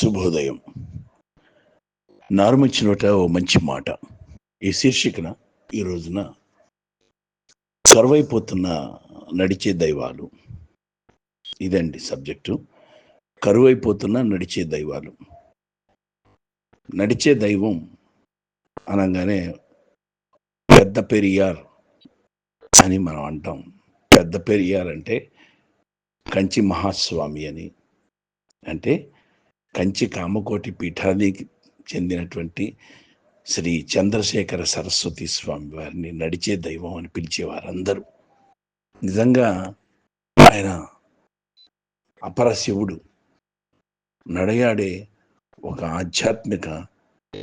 శుభోదయం. నారుమిచ్చినట ఓ మంచి మాట. ఈ శీర్షికన ఈ రోజున కరువైపోతున్న నడిచే దైవాలు. ఇదండి సబ్జెక్టు. కరువైపోతున్న నడిచే దైవాలు. నడిచే దైవం అనగానే పెద్ద పెరియార్ అని మనం అంటాం. పెద్ద పెరియార్ అంటే కంచి మహాస్వామి అని. అంటే కంచి కామకోటి పీఠానికి చెందినటువంటి శ్రీ చంద్రశేఖర సరస్వతి స్వామి వారిని నడిచే దైవం అని పిలిచేవారందరూ. నిజంగా ఆయన అపర శివుడు. నడయాడే ఒక ఆధ్యాత్మిక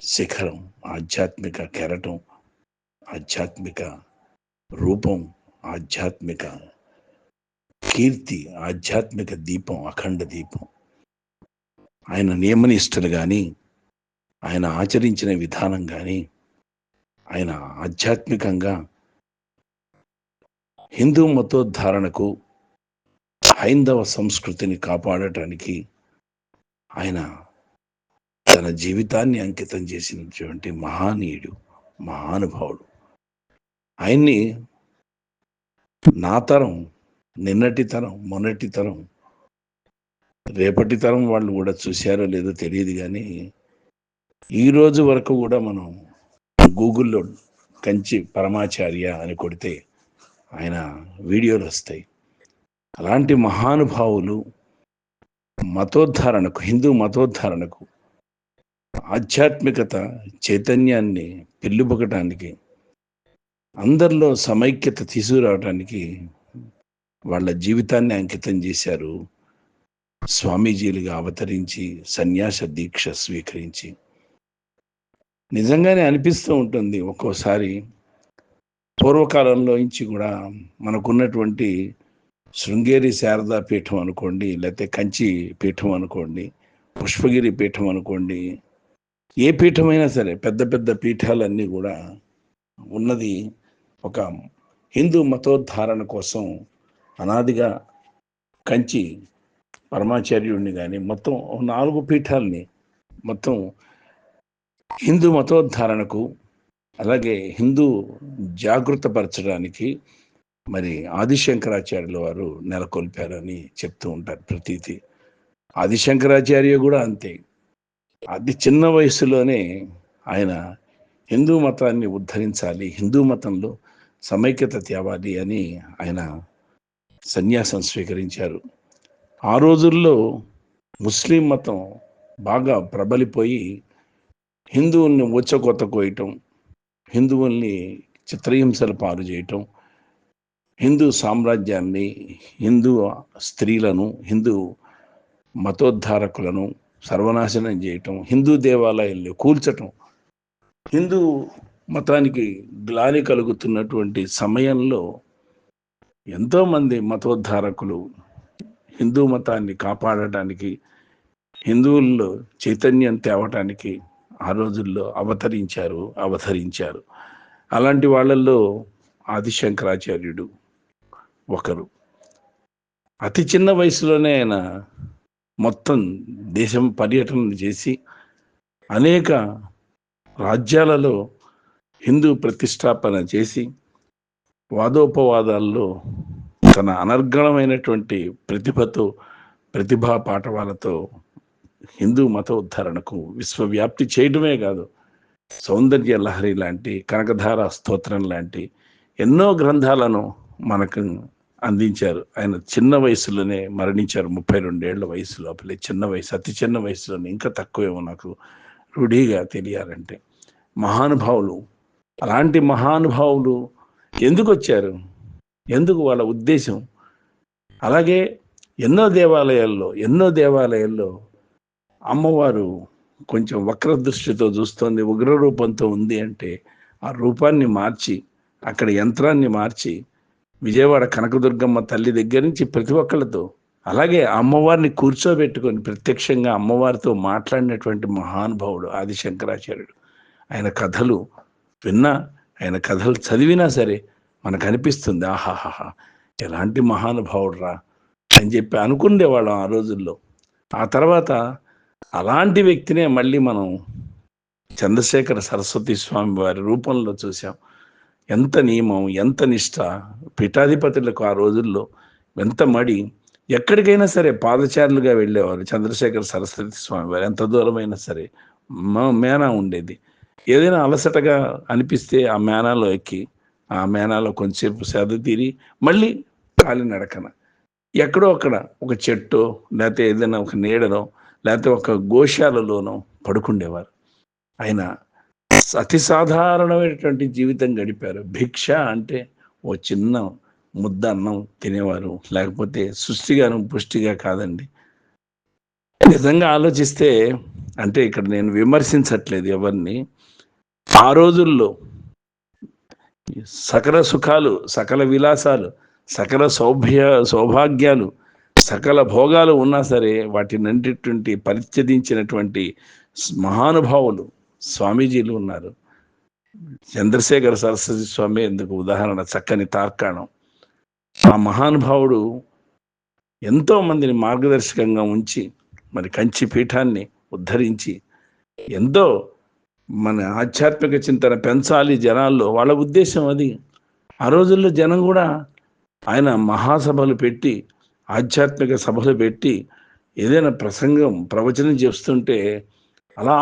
శిఖరం ఆధ్యాత్మిక కెరటం ఆధ్యాత్మిక రూపం ఆధ్యాత్మిక కీర్తి ఆధ్యాత్మిక దీపం అఖండ దీపం ఆయన నియమనిష్టలు కానీ ఆయన ఆచరించిన విధానం కానీ ఆయన ఆధ్యాత్మికంగా హిందూ మతోద్ధారణకు హైందవ సంస్కృతిని కాపాడటానికి ఆయన తన జీవితాన్ని అంకితం చేసినటువంటి మహానీయుడు మహానుభావుడు. ఆయన్ని నా తరం నిన్నటి తరం మొన్నటి తరం రేపటి తరం వాళ్ళు కూడా చూశారో లేదో తెలియదు కానీ ఈ రోజు వరకు కూడా మనం గూగుల్లో కంచి పరమాచార్య అని కొడితే ఆయన వీడియోలు వస్తాయి. అలాంటి మహానుభావులు మతోద్ధారణకు హిందూ మతోద్ధారణకు ఆధ్యాత్మికత చైతన్యాన్ని పెళ్ళిబొకటానికి అందరిలో సమైక్యత తీసుకురావటానికి వాళ్ళ జీవితాన్ని అంకితం చేశారు స్వామీజీలుగా అవతరించి సన్యాస దీక్ష స్వీకరించి. నిజంగానే అనిపిస్తూ ఉంటుంది ఒక్కోసారి. పూర్వకాలంలో నుంచి కూడా మనకున్నటువంటి శృంగేరి శారదా పీఠం అనుకోండి లేకపోతే కంచి పీఠం అనుకోండి పుష్పగిరి పీఠం అనుకోండి ఏ పీఠమైనా సరే పెద్ద పెద్ద పీఠాలన్నీ కూడా ఉన్నది ఒక హిందూ మతోద్ధారణ కోసం అనాదిగా కంచి పరమాచార్యుడిని కానీ మొత్తం నాలుగు పీఠాలని మొత్తం హిందూ మతోద్ధారణకు అలాగే హిందూ జాగృతపరచడానికి మరి ఆదిశంకరాచార్యుల వారు నెలకొల్పారని చెప్తూ ఉంటారు ప్రతీతి. ఆదిశంకరాచార్య కూడా అంతే. అతి చిన్న వయసులోనే ఆయన హిందూ మతాన్ని ఉద్ధరించాలి హిందూ మతంలో సమైక్యత తేవాలి అని ఆయన సన్యాసం స్వీకరించారు. ఆ రోజుల్లో ముస్లిం మతం బాగా ప్రబలిపోయి హిందువుల్ని ఉచ్చకొత్త కోయటం హిందువుల్ని చిత్రహింసలు పాలు చేయటం హిందూ సామ్రాజ్యాన్ని హిందూ స్త్రీలను హిందూ మతోద్ధారకులను సర్వనాశనం చేయటం హిందూ దేవాలయాల్ని కూల్చటం హిందూ మతానికి గ్లాని కలుగుతున్నటువంటి సమయంలో ఎంతోమంది మతోద్ధారకులు హిందూ మతాన్ని కాపాడటానికి హిందువుల్లో చైతన్యం తేవటానికి ఆ రోజుల్లో అవతరించారు అవతరించారు. అలాంటి వాళ్ళల్లో ఆదిశంకరాచార్యుడు ఒకరు. అతి చిన్న వయసులోనే ఆయన మొత్తం దేశం పర్యటన చేసి అనేక రాజ్యాలలో హిందూ ప్రతిష్టాపన చేసి వాదోపవాదాల్లో తన అనర్గళమైనటువంటి ప్రతిభతో ప్రతిభా పాఠవాలతో హిందూ మత ఉద్ధరణకు విశ్వవ్యాప్తి చేయడమే కాదు సౌందర్య లహరి లాంటి కనకధార స్తోత్రం లాంటి ఎన్నో గ్రంథాలను మనకు అందించారు. ఆయన చిన్న వయసులోనే మరణించారు. ముప్పై రెండేళ్ళ వయసు లోపలే చిన్న వయసు అతి చిన్న వయసులోనే ఇంకా తక్కువేమో నాకు రూఢీగా తెలియాలంటే. మహానుభావులు అలాంటి మహానుభావులు ఎందుకు వచ్చారు? ఎందుకు వాళ్ళ ఉద్దేశం? అలాగే ఎన్నో దేవాలయాల్లో ఎన్నో దేవాలయాల్లో అమ్మవారు కొంచెం వక్ర దృష్టితో చూస్తోంది ఉగ్ర రూపంతో ఉంది అంటే ఆ రూపాన్ని మార్చి అక్కడ యంత్రాన్ని మార్చి విజయవాడ కనకదుర్గమ్మ తల్లి దగ్గర నుంచి ప్రతి ఒక్కళ్ళతో అలాగే అమ్మవారిని కూర్చోబెట్టుకొని ప్రత్యక్షంగా అమ్మవారితో మాట్లాడినటువంటి మహానుభావుడు ఆదిశంకరాచార్యుడు. ఆయన కథలు విన్నా ఆయన కథలు చదివినా సరే మనకు అనిపిస్తుంది ఆహాహాహా ఎలాంటి మహానుభావుడు రా అని చెప్పి అనుకునేవాళ్ళం ఆ రోజుల్లో. ఆ తర్వాత అలాంటి వ్యక్తినే మళ్ళీ మనం చంద్రశేఖర సరస్వతి స్వామి వారి రూపంలో చూసాం ఎంత నియమం ఎంత నిష్ట పీఠాధిపతులకు ఆ రోజుల్లో ఎంత మడి ఎక్కడికైనా సరే పాదచారులుగా వెళ్ళేవారు చంద్రశేఖర సరస్వతి స్వామి వారు. ఎంత దూరమైనా సరే మా మేనా ఉండేది. ఏదైనా అలసటగా అనిపిస్తే ఆ మేనాలో ఎక్కి ఆ మేనాలో కొంచెంసేపు సేద తీరి మళ్ళీ కాలినడకన ఎక్కడో అక్కడ ఒక చెట్టు లేకపోతే ఏదైనా ఒక నీడనో లేకపోతే ఒక గోశాలలోనో పడుకుండేవారు. ఆయన అతి సాధారణమైనటువంటి జీవితం గడిపారు. భిక్ష అంటే ఓ చిన్న ముద్ద అన్నం తినేవారు. లేకపోతే సృష్టిగాను పుష్టిగా కాదండి. నిజంగా ఆలోచిస్తే అంటే ఇక్కడ నేను విమర్శించట్లేదు ఎవరిని. ఆ రోజుల్లో సకల సుఖాలు సకల విలాసాలు సకల సౌభ్య సౌభాగ్యాలు సకల భోగాలు ఉన్నా సరే వాటినంటిటువంటి పరిత్యదించినటువంటి మహానుభావులు స్వామీజీలు ఉన్నారు. చంద్రశేఖర సరస్వతి స్వామి ఎందుకు ఉదాహరణ చక్కని తార్కాణం. ఆ మహానుభావుడు ఎంతో మందిని మార్గదర్శకంగా ఉంచి మరి కంచి పీఠాన్ని ఉద్ధరించి ఎంతో మన ఆధ్యాత్మిక చింతన పెంచాలి జనాల్లో. వాళ్ళ ఉద్దేశం అది. ఆ రోజుల్లో జనం కూడా ఆయన మహాసభలు పెట్టి ఆధ్యాత్మిక సభలు పెట్టి ఏదైనా ప్రసంగం ప్రవచనం చేస్తుంటే అలా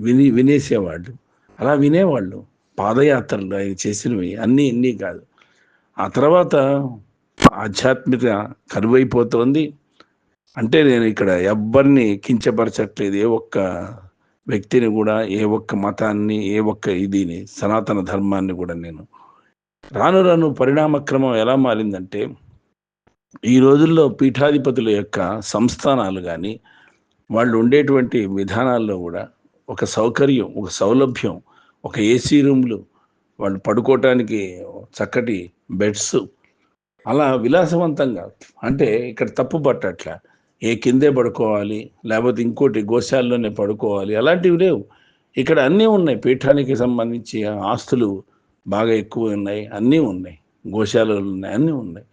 విని వినేసేవాళ్ళు. అలా వినేవాళ్ళు. పాదయాత్రలు ఆయన చేసినవి. అన్నీ ఇన్ని కాదు. ఆ తర్వాత ఆధ్యాత్మిక కరువైపోతోంది. అంటే నేను ఇక్కడ ఎవ్వరిని కించపరచట్లేదు. ఏ ఒక్క వ్యక్తిని కూడా ఏ ఒక్క మతాన్ని ఏ ఒక్క ఇదిని సనాతన ధర్మాన్ని కూడా నేను రాను రాను పరిణామక్రమం ఎలా మారిందంటే ఈ రోజుల్లో పీఠాధిపతుల యొక్క సంస్థానాలు కానీ వాళ్ళు ఉండేటువంటి విధానాల్లో కూడా ఒక సౌకర్యం ఒక సౌలభ్యం ఒక ఏసీ రూమ్లు వాళ్ళు పడుకోవటానికి చక్కటి బెడ్స్ అలా విలాసవంతంగా అంటే ఇక్కడ తప్పు పట్టట్లా ఏ కిందే పడుకోవాలి లేకపోతే ఇంకోటి గోశాల్లోనే పడుకోవాలి అలాంటివి లేవు. ఇక్కడ అన్నీ ఉన్నాయి. పీఠానికి సంబంధించి ఆస్తులు బాగా ఎక్కువ ఉన్నాయి. అన్నీ ఉన్నాయి. గోశాలలు ఉన్నాయి. అన్నీ ఉన్నాయి.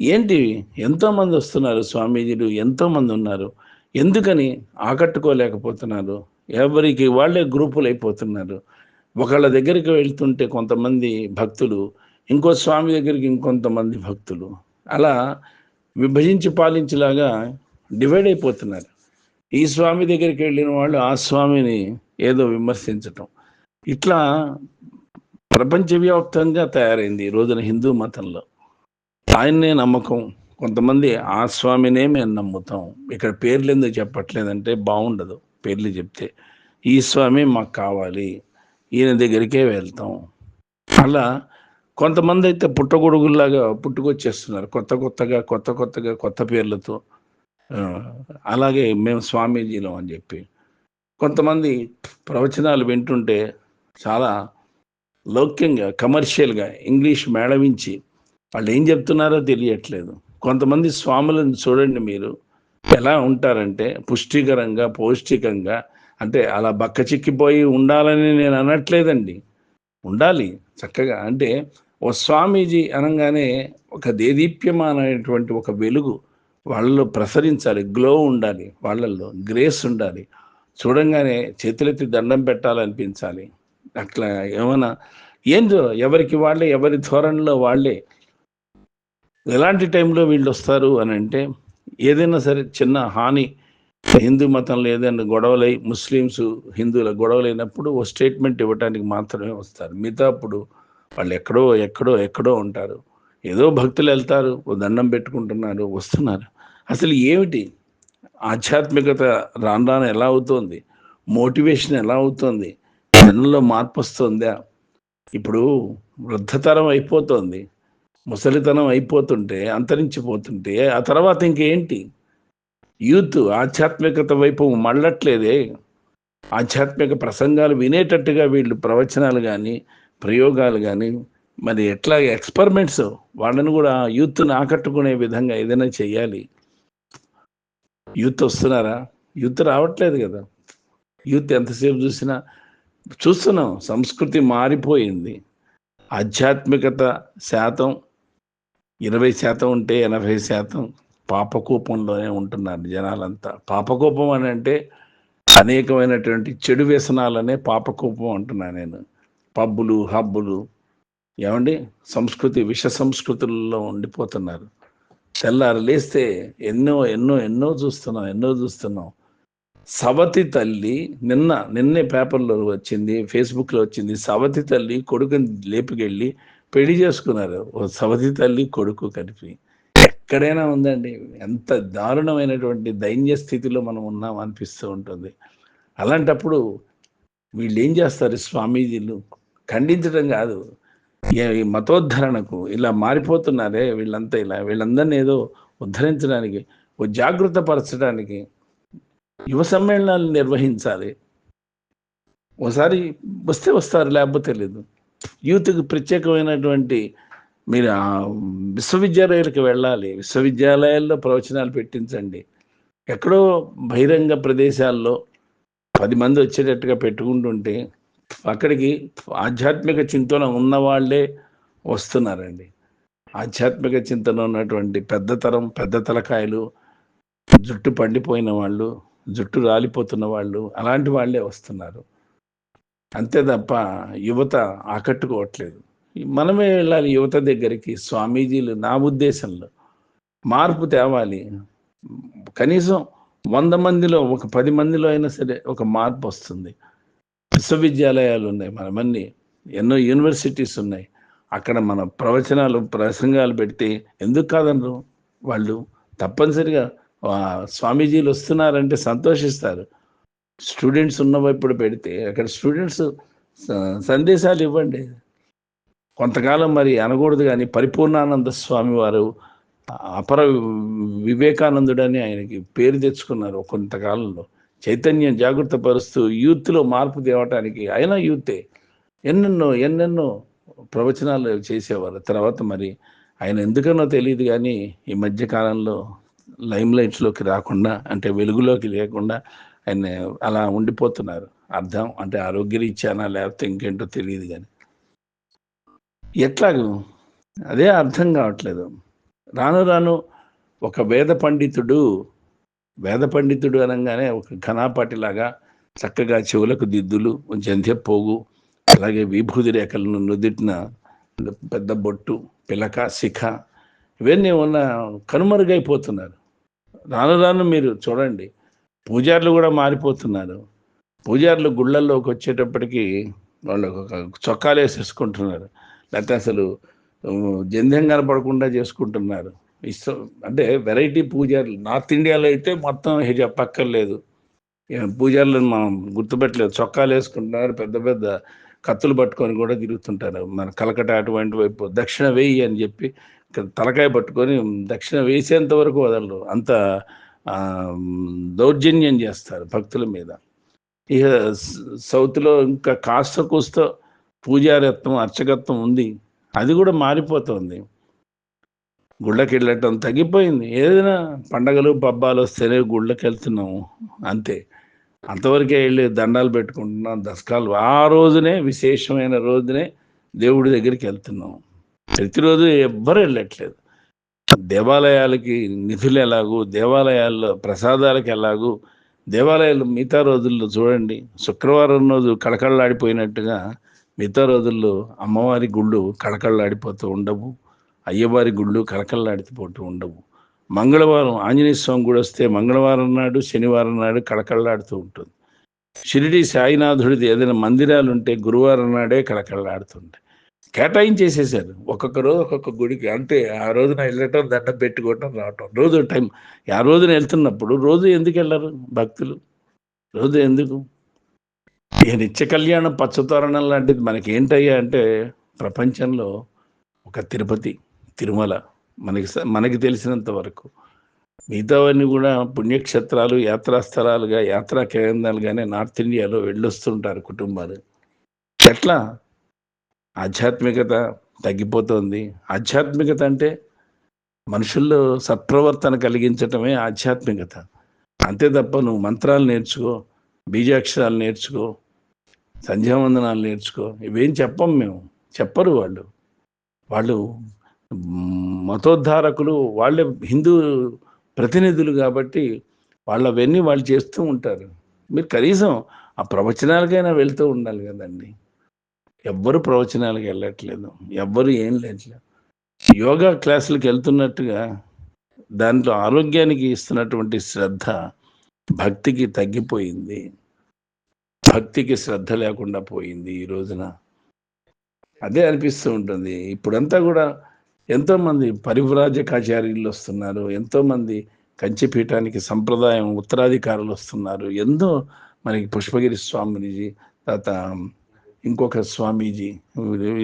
ఏంటి? ఎంతోమంది వస్తున్నారు స్వామీజీలు ఎంతోమంది ఉన్నారు. ఎందుకని ఆకట్టుకోలేకపోతున్నారు? ఎవరికి? వాళ్ళే గ్రూపులు అయిపోతున్నారు. ఒకళ్ళ దగ్గరికి వెళ్తుంటే కొంతమంది భక్తులు ఇంకో స్వామి దగ్గరికి ఇంకొంతమంది భక్తులు. అలా విభజించి పాలించేలాగా డివైడ్ అయిపోతున్నారు. ఈ స్వామి దగ్గరికి వెళ్ళిన వాళ్ళు ఆ స్వామిని ఏదో విమర్శించటం. ఇట్లా ప్రపంచవ్యాప్తంగా తయారైంది ఈ రోజున హిందూ మతంలో. ఆయన్నే నమ్మకం. కొంతమంది ఆ స్వామినే మేము నమ్ముతాం. ఇక్కడ పేర్లు ఎందుకు చెప్పట్లేదంటే బాగుండదు పేర్లు చెప్తే. ఈ స్వామి మాకు కావాలి. ఈయన దగ్గరికే వెళ్తాం. అలా కొంతమంది అయితే పుట్టగొడుగుల్లాగా పుట్టుకొచ్చేస్తున్నారు. కొత్త కొత్తగా కొత్త కొత్తగా కొత్త పేర్లతో. అలాగే మేము స్వామీజీలం అని చెప్పి. కొంతమంది ప్రవచనాలు వింటుంటే చాలా లౌక్యంగా కమర్షియల్గా ఇంగ్లీష్ మేళవించి వాళ్ళు ఏం చెప్తున్నారో తెలియట్లేదు. కొంతమంది స్వాములను చూడండి మీరు. ఎలా ఉంటారంటే పుష్టికరంగా పౌష్టికంగా అంటే అలా బక్క చిక్కిపోయి ఉండాలని నేను అనట్లేదండి. ఉండాలి చక్కగా. అంటే ఓ స్వామీజీ అనగానే ఒక దేదీప్యమానమైనటువంటి ఒక వెలుగు వాళ్ళలో ప్రసరించాలి గ్లో ఉండాలి వాళ్ళల్లో గ్రేస్ ఉండాలి. చూడంగానే చేతులెత్తి దండం పెట్టాలనిపించాలి. అట్లా ఏమైనా ఏందో ఎవరికి వాళ్ళే ఎవరి ధోరణిలో వాళ్ళే. ఎలాంటి టైంలో వీళ్ళు వస్తారు అని అంటే ఏదైనా సరే చిన్న హాని హిందూ మతంలో ఏదైనా గొడవలై ముస్లిమ్స్ హిందువుల గొడవలైనప్పుడు ఓ స్టేట్మెంట్ ఇవ్వడానికి మాత్రమే వస్తారు. మిగతా అప్పుడు వాళ్ళు ఎక్కడో ఎక్కడో ఎక్కడో ఉంటారు. ఏదో భక్తులు వెళ్తారు ఓ దండం పెట్టుకుంటున్నారు వస్తున్నారు. అసలు ఏమిటి? ఆధ్యాత్మికత రాను రాను ఎలా అవుతోంది? మోటివేషన్ ఎలా అవుతోంది? జనంలో మార్పు వస్తుందా? ఇప్పుడు వృద్ధతరం అయిపోతుంది. ముసలితనం అయిపోతుంటే అంతరించిపోతుంటే ఆ తర్వాత ఇంకేంటి? యూత్ ఆధ్యాత్మికత వైపు మళ్ళట్లేదే. ఆధ్యాత్మిక ప్రసంగాలు వినేటట్టుగా వీళ్ళు ప్రవచనాలు కానీ ప్రయోగాలు కానీ మరి ఎట్లా ఎక్స్పెరిమెంట్స్ వాళ్ళని కూడా యూత్ని ఆకట్టుకునే విధంగా ఏదైనా చేయాలి యూత్ వస్తున్నారా? యూత్ రావట్లేదు కదా. యూత్ ఎంతసేపు చూసినా చూస్తున్నాం సంస్కృతి మారిపోయింది. ఆధ్యాత్మికత శాతం ఇరవై శాతం ఉంటే ఎనభై శాతం పాపకూపంలోనే ఉంటున్నారు జనాలంతా. పాపకూపం అని అంటే అనేకమైనటువంటి చెడు వ్యసనాలనే పాపకూపం అంటున్నా నేను. పబ్బులు హబ్బులు ఏమండి? సంస్కృతి విష సంస్కృతుల్లో ఉండిపోతున్నారు. తెల్లారు లేస్తే ఎన్నో ఎన్నో ఎన్నో చూస్తున్నాం ఎన్నో చూస్తున్నాం. సవతి తల్లి నిన్న నిన్నే పేపర్లో వచ్చింది ఫేస్బుక్లో వచ్చింది. సవతి తల్లి కొడుకుని లేపుకెళ్ళి పెళ్ళి చేసుకున్నారు. ఓ సవతి తల్లి కొడుకు కలిపి. ఎక్కడైనా ఉందండి ఎంత దారుణమైనటువంటి దైన్య స్థితిలో మనం ఉన్నాం అనిపిస్తూ ఉంటుంది. అలాంటప్పుడు వీళ్ళు ఏం చేస్తారు స్వామీజీలు? ఖండించడం కాదు. మతోద్ధరణకు ఇలా మారిపోతున్నారే వీళ్ళంతా ఇలా వీళ్ళందరినీ ఏదో ఉద్ధరించడానికి ఓ జాగృత పరచడానికి యువ సమ్మేళనాలు నిర్వహించాలి. ఒకసారి వస్తే వస్తారు లేకపోతే లేదు. యూత్కి ప్రత్యేకమైనటువంటి మీరు విశ్వవిద్యాలయాలకు వెళ్ళాలి. విశ్వవిద్యాలయాల్లో ప్రవచనాలు పెట్టించండి. ఎక్కడో బహిరంగ ప్రదేశాల్లో పది మంది వచ్చేటట్టుగా పెట్టుకుంటుంటే అక్కడికి ఆధ్యాత్మిక చింతన ఉన్న వాళ్ళే వస్తున్నారండి. ఆధ్యాత్మిక చింతన ఉన్నటువంటి పెద్ద తరం పెద్ద తలకాయలు జుట్టు పండిపోయిన వాళ్ళు జుట్టు రాలిపోతున్న వాళ్ళు అలాంటి వాళ్ళే వస్తున్నారు. అంతే తప్ప యువత ఆకట్టుకోవట్లేదు. మనమే వెళ్ళాలి యువత దగ్గరికి స్వామీజీలు నా ఉద్దేశంలో. మార్పు తేవాలి. కనీసం వంద మందిలో ఒక పది మందిలో అయినా సరే ఒక మార్పు వస్తుంది. విశ్వవిద్యాలయాలు ఉన్నాయి మనమన్నీ ఎన్నో యూనివర్సిటీస్ ఉన్నాయి. అక్కడ మన ప్రవచనాలు ప్రసంగాలు పెడితే ఎందుకు కాదనరు వాళ్ళు తప్పనిసరిగా స్వామీజీలు వస్తున్నారంటే సంతోషిస్తారు. స్టూడెంట్స్ ఉన్న వైపుడు పెడితే అక్కడ స్టూడెంట్స్ సందేశాలు ఇవ్వండి. కొంతకాలం మరి అనకూడదు కానీ పరిపూర్ణానంద స్వామి వారు అపర వివేకానందుడని ఆయనకి పేరు తెచ్చుకున్నారు కొంతకాలంలో. చైతన్యం జాగృత పరుస్తూ యూత్లో మార్పు తేవటానికి ఆయన యూతే. ఎన్నెన్నో ఎన్నెన్నో ప్రవచనాలు చేసేవారు. తర్వాత మరి ఆయన ఎందుకనో తెలియదు కానీ ఈ మధ్య కాలంలో లైమ్ లైట్స్లోకి రాకుండా అంటే వెలుగులోకి లేకుండా ఆయన అలా ఉండిపోతున్నారు. అర్థం అంటే ఆరోగ్యరీత్యానా లేకపోతే ఇంకేంటో తెలియదు కానీ. ఎట్లాగూ అదే అర్థం కావట్లేదు. రాను రాను ఒక వేద పండితుడు వేద పండితుడు అనగానే ఒక ఘనాపాటిలాగా చక్కగా చెవులకు దిద్దులు జంధ్య పోగు అలాగే విభూతి రేఖలను నుదిటిన పెద్ద బొట్టు పిలక శిఖ ఇవన్నీ ఉన్న కనుమరుగైపోతున్నారు. రాను రాను మీరు చూడండి పూజారులు కూడా మారిపోతున్నారు. పూజారులు గుళ్ళల్లోకి వచ్చేటప్పటికి వాళ్ళు ఒక చొక్కాలు వేసేసుకుంటున్నారు లేకపోతే అసలు జంధ్యం కనపడకుండా చేసుకుంటున్నారు. ఇష్టం అంటే వెరైటీ పూజారులు. నార్త్ ఇండియాలో అయితే మొత్తం హిజాబ్ పక్కర్లేదు పూజారులను మనం గుర్తుపెట్టలేదు. చొక్కాలు వేసుకుంటున్నారు పెద్ద పెద్ద కత్తులు పట్టుకొని కూడా తిరుగుతుంటారు. మన కలకట అటువంటి వైపు దక్షిణ వేయి అని చెప్పి తలకాయ పట్టుకొని దక్షిణ వేసేంత వరకు వదలరు. అంత దౌర్జన్యం చేస్తారు భక్తుల మీద. ఇక సౌత్లో ఇంకా కాస్త కూస్త పూజారత్వం అర్చకత్వం ఉంది. అది కూడా మారిపోతుంది. గుళ్ళకి వెళ్ళటం తగ్గిపోయింది. ఏదైనా పండగలు పబ్బాలు వస్తేనే గుళ్ళకి వెళ్తున్నాము అంతే. అంతవరకే వెళ్ళి దండాలు పెట్టుకుంటున్నాం దసకాలు. ఆ రోజునే విశేషమైన రోజునే దేవుడి దగ్గరికి వెళ్తున్నాం. ప్రతిరోజు ఎవ్వరు వెళ్ళట్లేదు. దేవాలయాలకి నిధులు ఎలాగూ దేవాలయాల్లో ప్రసాదాలకు ఎలాగూ దేవాలయాలు మిగతా రోజుల్లో చూడండి శుక్రవారం రోజు కళకళలాడిపోయినట్టుగా మిగతా రోజుల్లో అమ్మవారి గుళ్ళు కళకళలాడిపోతూ ఉండవు. అయ్యవారి గుళ్ళు కలకల్లాడిపోతూ ఉండవు. మంగళవారం ఆంజనేయ స్వామి గుడి వస్తే మంగళవారం నాడు శనివారం నాడు కళకళలాడుతూ ఉంటుంది. షిరిడి సాయినాథుడిది ఏదైనా మందిరాలు ఉంటే గురువారం నాడే కళకళలాడుతుంటాయి కేటాయించేసేసారు ఒక్కొక్క రోజు ఒక్కొక్క గుడికి అంటే ఆ రోజున వెళ్ళటం దండం పెట్టుకోవటం రావటం. రోజు టైం. ఆ రోజున వెళ్తున్నప్పుడు రోజు ఎందుకు వెళ్ళరు భక్తులు? రోజు ఎందుకు? ఈ నిత్య కళ్యాణం పచ్చతోరణం లాంటిది మనకి ఏంటయ్యా అంటే ప్రపంచంలో ఒక తిరుపతి. తిరుమల. మనకి స- మనకి తెలిసినంత వరకు. మిగతావన్నీ కూడా పుణ్యక్షేత్రాలు యాత్రా స్థలాలుగా యాత్రా కేంద్రాలుగానే నార్త్ ఇండియాలో వెళ్ళొస్తుంటారు కుటుంబాలు. ఎట్లా? ఆధ్యాత్మికత తగ్గిపోతుంది. ఆధ్యాత్మికత అంటే మనుషుల్లో సత్ప్రవర్తన కలిగించటమే ఆధ్యాత్మికత. అంతే తప్ప నువ్వు మంత్రాలు నేర్చుకో బీజాక్షరాలు నేర్చుకో సంధ్యావందనాలు నేర్చుకో ఇవేం చెప్పం మేము. చెప్పరు వాళ్ళు. వాళ్ళు మతోద్ధారకులు వాళ్ళే హిందూ ప్రతినిధులు కాబట్టి వాళ్ళవన్నీ వాళ్ళు చేస్తూ ఉంటారు. మీరు కనీసం ఆ ప్రవచనాలకైనా వెళ్తూ ఉండాలి కదండి. ఎవ్వరు ప్రవచనాలకు వెళ్ళట్లేదు. ఎవ్వరు ఏం లేట్లేదు యోగా క్లాసులకు వెళ్తున్నట్టుగా దాంట్లో ఆరోగ్యానికి ఇస్తున్నటువంటి శ్రద్ధ భక్తికి తగ్గిపోయింది. భక్తికి శ్రద్ధ లేకుండా పోయింది ఈ రోజున. అదే అనిపిస్తూ ఉంటుంది. ఇప్పుడంతా కూడా ఎంతోమంది పరివ్రాజకాచార్యులు వస్తున్నారు ఎంతోమంది కంచిపీఠానికి సంప్రదాయం ఉత్తరాధికారులు వస్తున్నారు. ఎంతో మనకి పుష్పగిరి స్వామిజీ తర్వాత ఇంకొక స్వామీజీ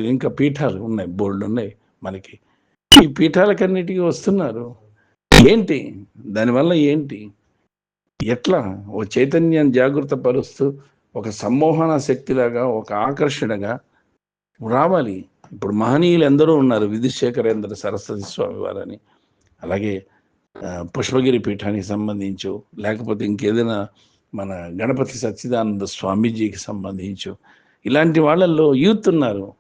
ఇంకా పీఠాలు ఉన్నాయి బోర్డు ఉన్నాయి మనకి. ఈ పీఠాలకన్నిటికీ వస్తున్నారు. ఏంటి? దానివల్ల ఏంటి? ఎట్లా? ఓ చైతన్యాన్ని జాగ్రత్త పరుస్తూ ఒక సమ్మోహన శక్తిలాగా ఒక ఆకర్షణగా రావాలి. ఇప్పుడు మహనీయులు ఎందరో ఉన్నారు విధుశేఖరేంద్ర సరస్వతి స్వామి వారని. అలాగే పుష్పగిరి పీఠానికి సంబంధించు లేకపోతే ఇంకేదైనా మన గణపతి సచ్చిదానంద స్వామీజీకి సంబంధించు. ఇలాంటి వాళ్ళల్లో యూత్ ఉన్నారు.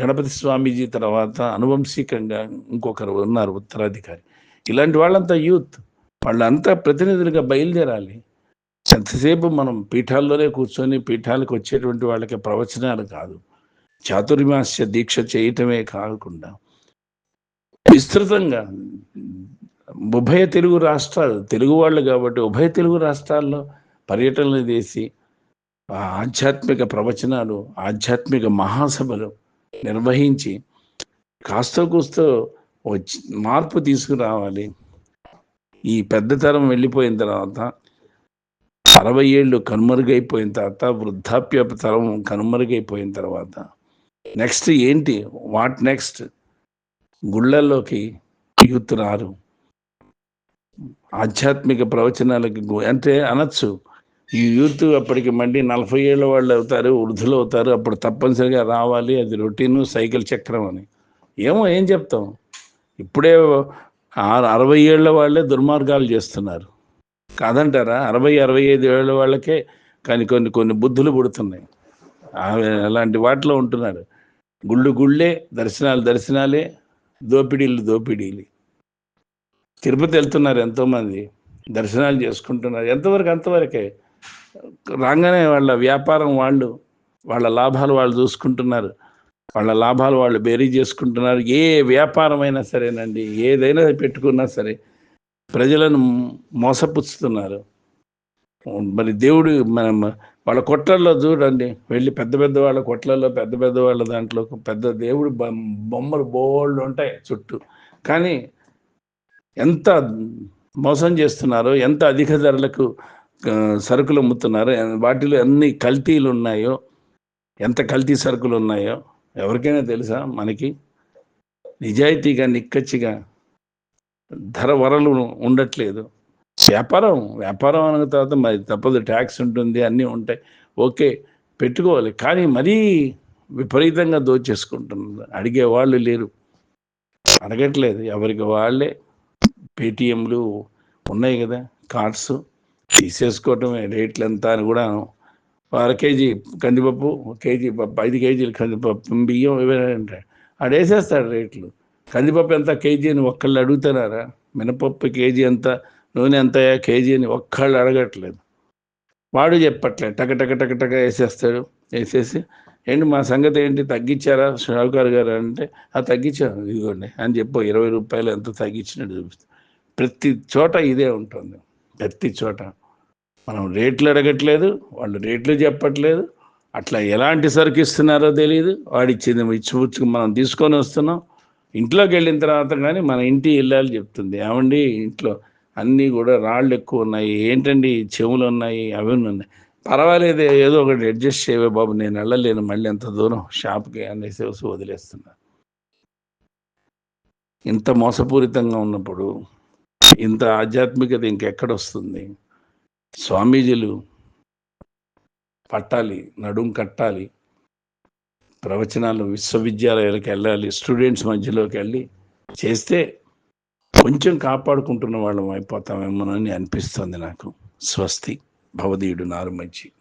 గణపతి స్వామీజీ తర్వాత అనువంశికంగా ఇంకొకరు ఉన్నారు ఉత్తరాధికారి. ఇలాంటి వాళ్ళంతా యూత్. వాళ్ళంతా ప్రతినిధులుగా బయలుదేరాలి. ఎంతసేపు మనం పీఠాల్లోనే కూర్చొని పీఠాలకు వచ్చేటువంటి వాళ్ళకి ప్రవచనాలు కాదు. చాతుర్మాస్య దీక్ష చేయటమే కాకుండా విస్తృతంగా ఉభయ తెలుగు రాష్ట్రాలు తెలుగు వాళ్ళు కాబట్టి ఉభయ తెలుగు రాష్ట్రాల్లో పర్యటనలు చేసి ఆధ్యాత్మిక ప్రవచనాలు ఆధ్యాత్మిక మహాసభలు నిర్వహించి కాస్త కూస్తో మార్పు తీసుకురావాలి. ఈ పెద్ద తరం వెళ్ళిపోయిన తర్వాత అరవై ఏళ్ళు కనుమరుగైపోయిన తర్వాత వృద్ధాప్య తరం కనుమరుగైపోయిన తర్వాత నెక్స్ట్ ఏంటి? వాట్ నెక్స్ట్ గుళ్ళల్లోకి యూత్ ఆధ్యాత్మిక ప్రవచనాలకి అంటే అనొచ్చు. ఈ యూత్ అప్పటికి మళ్ళీ నలభై ఏళ్ళ వాళ్ళు అవుతారు వృద్ధులు అవుతారు అప్పుడు తప్పనిసరిగా రావాలి అది రొటీను సైకిల్ చక్రం అని. ఏమో ఏం చెప్తాం? ఇప్పుడే అరవై ఏళ్ళ వాళ్ళే దుర్మార్గాలు చేస్తున్నారు. కాదంటారా? అరవై అరవై ఐదు ఏళ్ళ వాళ్ళకే కానీ కొన్ని కొన్ని బుద్ధులు పుడుతున్నాయి. అలాంటి వాటిలో ఉంటున్నారు. గుళ్ళు గుళ్ళే దర్శనాలు దర్శనాలే దోపిడీలు దోపిడీలు. తిరుపతి వెళ్తున్నారు ఎంతోమంది దర్శనాలు చేసుకుంటున్నారు. ఎంతవరకు అంతవరకే. రాగానే వాళ్ళ వ్యాపారం వాళ్ళు వాళ్ళ లాభాలు వాళ్ళు చూసుకుంటున్నారు. వాళ్ళ లాభాలు వాళ్ళు బేరీ చేసుకుంటున్నారు. ఏ వ్యాపారమైనా సరేనండి ఏదైనా పెట్టుకున్నా సరే ప్రజలను మోసపుచ్చుతున్నారు. మరి దేవుడు మనం వాళ్ళ కొట్లల్లో చూడండి వెళ్ళి పెద్ద పెద్ద వాళ్ళ కొట్లలో పెద్ద పెద్ద వాళ్ళ దాంట్లో పెద్ద దేవుడు బొమ్మలు బోల్డ్ ఉంటాయి చుట్టూ. కానీ ఎంత మోసం చేస్తున్నారో ఎంత అధిక ధరలకు సరుకులు అమ్ముతున్నారో వాటిలో ఎన్ని కల్తీలు ఉన్నాయో ఎంత కల్తీ సరుకులు ఉన్నాయో ఎవరికైనా తెలుసా మనకి? నిజాయితీగా నిక్కచ్చిగా ధర వరలు ఉండట్లేదు. వ్యాపారం వ్యాపారం అన్న తర్వాత మరి తప్పదు ట్యాక్స్ ఉంటుంది అన్నీ ఉంటాయి. ఓకే పెట్టుకోవాలి. కానీ మరీ విపరీతంగా దోచేసుకుంటున్నారు. అడిగే వాళ్ళు లేరు. అడగట్లేదు. ఎవరికి వాళ్ళే పేటిఎంలు ఉన్నాయి కదా కార్డ్స్ తీసేసుకోవటమే రేట్లు ఎంత అని కూడా అర కేజీ కందిపప్పు కేజీ పప్పు ఐదు కేజీలు కందిపప్పు బియ్యం ఇవేంటే ఆడు వేసేస్తాడు రేట్లు. కందిపప్పు ఎంత కేజీ అని ఒక్కళ్ళు అడుగుతున్నారా? మినపప్పు కేజీ ఎంత? నూనె ఎంత కేజీ అని ఒక్కళ్ళు అడగట్లేదు. వాడు చెప్పట్లేదు. టక టక టక టక వేసేస్తాడు. వేసేసి ఏంటి మా సంగతి ఏంటి? తగ్గించారా? షావుకారు గారు అంటే ఆ తగ్గించాను. ఇదిగోండి అని చెప్పు. ఇరవై రూపాయలు ఎంత తగ్గించినట్టు చూపిస్తాను ప్రతి చోట ఇదే ఉంటుంది. ప్రతి చోట. మనం రేట్లు అడగట్లేదు. వాళ్ళు రేట్లు చెప్పట్లేదు. అట్లా ఎలాంటి సరుకు ఇస్తున్నారో తెలియదు వాడిచ్చింది ఇచ్చి మనం తీసుకొని వస్తున్నాం. ఇంట్లోకి వెళ్ళిన తర్వాత కానీ మన ఇంటి వెళ్ళాలి చెప్తుంది. ఏమండి? ఇంట్లో అన్నీ కూడా రాళ్ళు ఎక్కువ ఉన్నాయి. ఏంటండి? చెవులు ఉన్నాయి. అవి ఉన్నాయి. పర్వాలేదు ఏదో ఒకటి అడ్జస్ట్ చేయవే బాబు. నేను వెళ్ళలేను మళ్ళీ ఎంత దూరం షాప్కి అనేసి వదిలేస్తున్నా. ఇంత మోసపూరితంగా ఉన్నప్పుడు ఇంత ఆధ్యాత్మికత ఇంకెక్కడ వస్తుంది స్వామీజీలు పట్టాలి నడుం కట్టాలి ప్రవచనాలు విశ్వవిద్యాలయాలకు వెళ్ళాలి స్టూడెంట్స్ మధ్యలోకి వెళ్ళి చేస్తే కొంచెం కాపాడుకుంటున్న వాళ్ళం అయిపోతామేమోనని అనిపిస్తుంది నాకు. స్వస్తి. భవదీయుడు నారు మంచి